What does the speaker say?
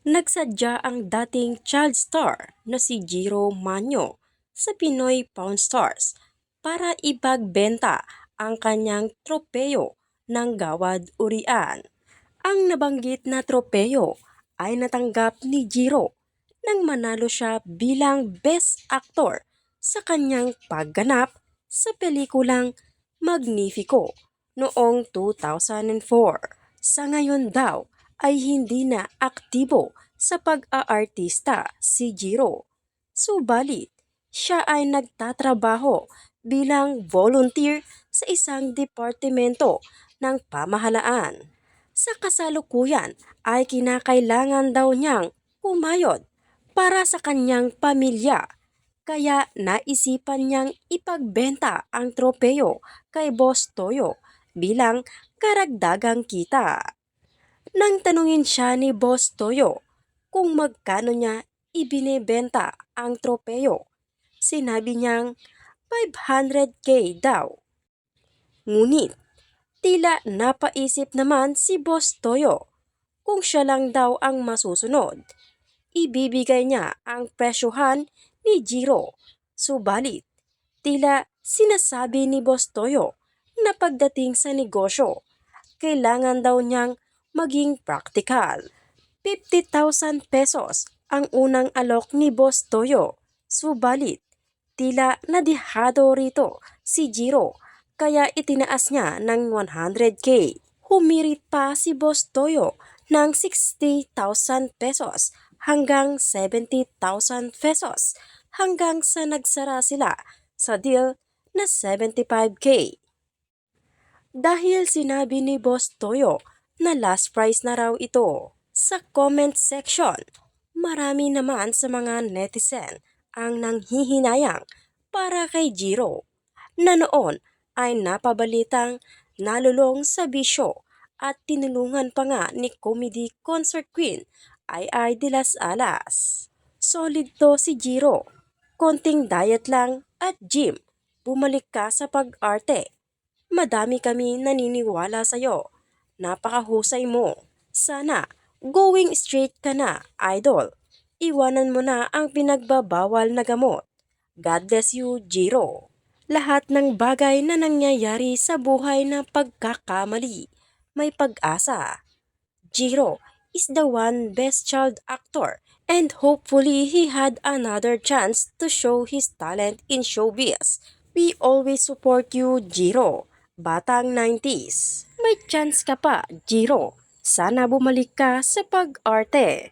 Nagsadya ang dating child star na si Jiro Manyo sa Pinoy Pawn Stars para ipagbenta ang kanyang tropeyo ng gawad urian. Ang nabanggit na tropeyo ay natanggap ni Jiro nang manalo siya bilang Best Actor sa kanyang pagganap sa pelikulang Magnifico noong 2004. Sa ngayon daw ay hindi na aktibo sa pag-aartista si Jiro. Subalit, siya ay nagtatrabaho bilang volunteer sa isang departamento ng pamahalaan. Sa kasalukuyan ay kinakailangan daw niyang kumayod para sa kanyang pamilya kaya naisipan niyang ipagbenta ang tropeyo kay Boss Toyo bilang karagdagang kita. Nang tanungin siya ni Boss Toyo kung magkano niya ibinebenta ang tropeyo, sinabi niyang 500k daw. Ngunit, tila napaisip naman si Boss Toyo kung siya lang daw ang masusunod. Ibibigay niya ang presyohan ni Jiro. Subalit, tila sinasabi ni Boss Toyo na pagdating sa negosyo, kailangan daw niyang maging practical. 50,000 pesos ang unang alok ni Boss Toyo. Subalit, tila nadihado rito si Jiro kaya itinaas niya ng 100k. Humirit pa si Boss Toyo ng 60,000 pesos hanggang 70,000 pesos hanggang sa nagsara sila sa deal na 75k. Dahil sinabi ni Boss Toyo na last price na raw ito. Sa comment section, marami naman sa mga netizen ang nanghihinayang para kay Jiro na noon ay napabalitang nalulong sa bisyo at tinulungan pa nga ni comedy concert queen ay ay de las alas. Solid to si Jiro. Konting diet lang at gym. Bumalik ka sa pag-arte. Madami kami naniniwala sa'yo. Napakahusay mo. Sana going straight ka na, idol. Iwanan mo na ang pinagbabawal na gamot. God bless you, Jiro. Lahat ng bagay na nangyayari sa buhay na pagkakamali, may pag-asa. Jiro is the one best child actor and hopefully he had another chance to show his talent in showbiz. We always support you, Jiro. Batang 90s. May chance ka pa, Jiro. Sana bumalik ka sa pag-arte.